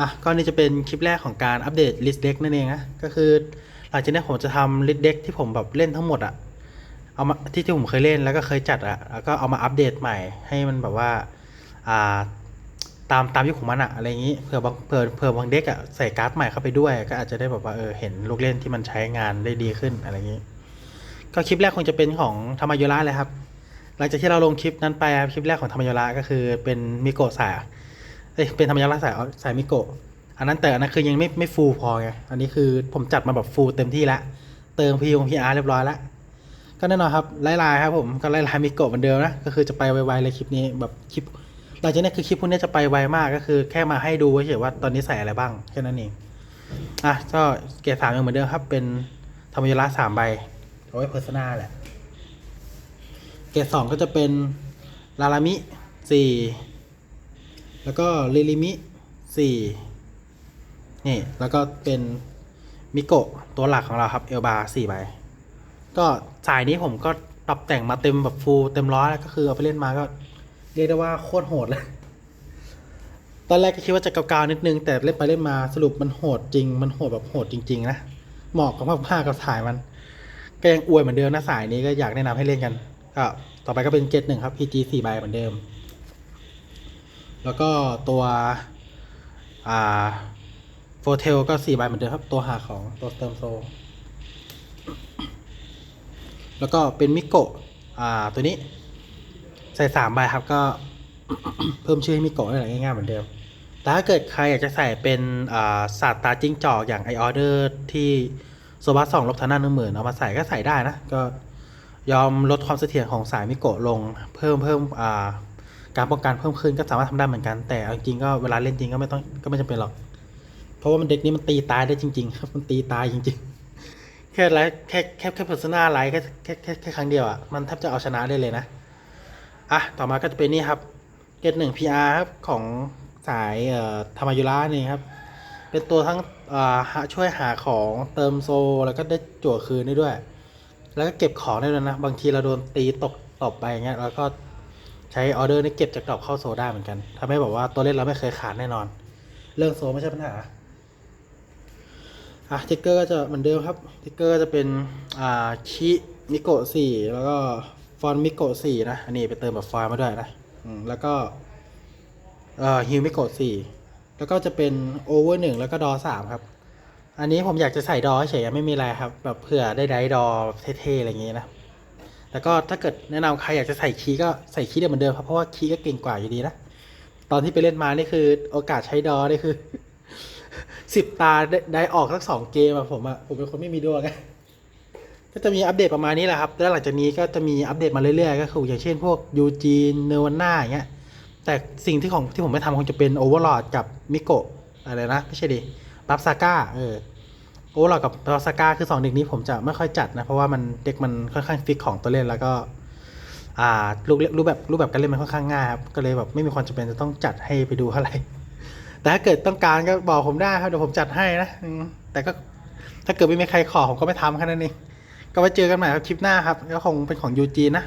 อะก็นี่จะเป็นคลิปแรกของการอัปเดต list deck นั่นเองนะ ก็คือหลังจากนี้ผมจะทำ list deck ที่ผมแบบเล่นทั้งหมดอะเอามาที่ที่ผมเคยเล่นแล้วก็เคยจัดอะแล้วก็เอามาอัปเดตใหม่ให้มันแบบว่าอ่าตามตามยุคของมันอะอะไรอย่างนี้เผื่อบางเผื่อเผื่อบางเด็กอะใส่การ์ดใหม่เข้าไปด้วย ก็อาจจะได้แบบว่าเออเห็นลูกเล่นที่มันใช้งานได้ดีขึ้นอะไรอย่างนี้ ก็คลิปแรกคงจะเป็นของธรรมยุระเลยครับ หลังจากที่เราลงคลิปนั้นไปครับคลิปแรกของธรรมยุระก็คือเป็นมิโกะสาย เอ้ยเป็นธรรมยุระสาสายมิโกะอันนั้นแต่อันนั้นคือยังไม่ไม่ฟูลพอไงอันนี้คือผมจัดมาแบบฟูลเต็มที่แล้วเติมพีองพีอาร์เรียบร้อยแล้วก็แน่นอนครับไล่ลายครับผมก็ไล่ลายมิโกะเหมือนเดิมนะก็คือจะไปไวๆเลยคลิปนี้แบบคลิปหลังจากนี้คือคลิปพวกนี้จะไปไวมากก็คือแค่มาให้ดูเฉยๆว่าตอนนี้ใส่อะไรบ้างแค่นั้นเองอะก็เกรดสามยังเหมือนเดิมครับ เป็นธรรมยุระสามใบเอาไว้เพอร์ซนาแหละเกรดสองก็จะเป็นลาลามิสี่ แล้วก็ลิลิมิสี่นี่ แล้วก็เป็นมิโกะตัวหลักของเราครับ เอลบาสี่ใบ ก็สายนี้ผมก็ปรับแต่งมาเต็มแบบฟูลเต็มร้อยแล้วก็คือเอาไปเล่นมาก็ เรียกได้ว่าโคตรโหดเลย ตอนแรกก็คิดว่าจะเกาๆนิดนึง แต่เล่นไปเล่นมาสรุปมันโหดจริง มันโหดแบบโหดจริง ๆ นะเหมาะกับมากๆกับสายมัน ก็ยังอวยเหมือนเดิมนะสายนี้ก็อยากแนะนำให้เล่นกันก็ต่อไปก็เป็นเกตหนึ่งครับ PG สี่ใบเหมือนเดิม แล้วก็ตัวอ่าโฟเทลก็สี่ใบเหมือนเดิมครับ ตัวหาของตัวเติมโซ แล้วก็เป็นมิโกะอ่าตัวนี้ ใส่สามใบครับก็เพิ่มชื่อให้มิโกะได้เลยง่ายๆเหมือนเดิมแต่ถ้าเกิดใครอยากจะใส่เป็นอ่าศาสตร์ตาจิ้งจอกอย่างไอออเดอร์ที่โซบัสสองลบทานาหนึ่งหมื่นเอามาใส่ก็ใส่ได้นะ ก็ยอมลดความเสถียรของสายมิโกะลง เพิ่มเพิ่มอ่า การป้องกันเพิ่มขึ้นก็สามารถทำได้เหมือนกัน แต่เอาจริงก็เวลาเล่นจริงก็ไม่ต้องก็ไม่จำเป็นหรอก เพราะว่ามันเด็กนี้มันตีตายได้จริง ๆ ครับมันตีตายจริง ๆ แค่ไลแค่แค่แค่เพอร์ซนาไลแค่แค่แค่แค่ครั้งเดียวอะมันแทบจะเอาชนะได้เลยนะอะต่อมาก็จะเป็นนี่ครับเกตหนึ่ง PR ครับของสายเอ่อธรรมยุระนี่ครับ เป็นตัวทั้งอ่าหาช่วยหาของเติมโซแล้วก็ได้จั่วคืนได้ด้วย แล้วก็เก็บของได้ด้วยนะ บางทีเราโดนตีตกตบไปอย่างเงี้ยแล้วก็ ใช้ออเดอร์นี่เก็บจากกรอบเข้าโซได้เหมือนกันทำให้แบบว่าตัวเล่นเราไม่เคยขาดแน่นอน เรื่องโซไม่ใช่ปัญหาอะทิกเกอร์ก็จะเหมือนเดิมครับทิกเกอร์ก็จะเป็นอ่าชิมิโกะสี่แล้วก็ฟอนมิโกะสี่นะ อันนี้ไปเติมแบบฟอยมาด้วยนะอืมแล้วก็เอ่อฮิวมิโกะสี่แล้วก็จะเป็นโอเวอร์หนึ่งแล้วก็ดอสามครับ อันนี้ผมอยากจะใส่ดอเฉยไม่มีอะไรครับ แบบเผื่อได้ได้ดอเท่ๆอะไรอย่างงี้นะ แล้วก็ถ้าเกิดแนะนำใครอยากจะใส่คีย์ก็ใส่คีย์ได้เหมือนเดิมครับเพราะว่าคีย์ก็เก่งกว่าอยู่ดีนะตอนที่ไปเล่นมานี่คือ โอกาสใช้ดอนี่คือสิบตาได้ได้ออกสักสองเกมอะผมอะผมเป็นคนไม่มีดวงไงก็จะมีอัปเดตประมาณนี้แหละครับ แล้วหลังจากนี้ก็จะมีอัปเดตมาเรื่อยๆ ก็คืออย่างเช่นพวกยูจีนเนวันน่าอย่างเงี้ย แต่สิ่งที่ของที่ผมไม่ทำคงจะเป็นโอเวอร์ลอดกับมิโกะอะไรนะ ไม่ใช่ดิบัฟซาก้าเออ โอเวอร์ลอดกับบัฟซาก้าคือสองเด็กนี้ผมจะไม่ค่อยจัดนะ เพราะว่ามันเด็กมันค่อนข้างฟิกของตัวเล่นแล้วก็อ่ารูปรูปแบบรูปแบบการเล่นมันค่อนข้างง่ายครับก็เลยแบบไม่มีความจำเป็นจะต้องจัดให้ไปดูเท่าไหร่แต่ถ้าเกิดต้องการก็บอกผมได้ครับเดี๋ยวผมจัดให้นะแต่ก็ถ้าเกิดไม่มีใครขอผมก็ไม่ทำแค่นั้นเองก็ไว้เจอกันใหม่ครับคลิปหน้าครับก็คงเป็นของยูจีนะ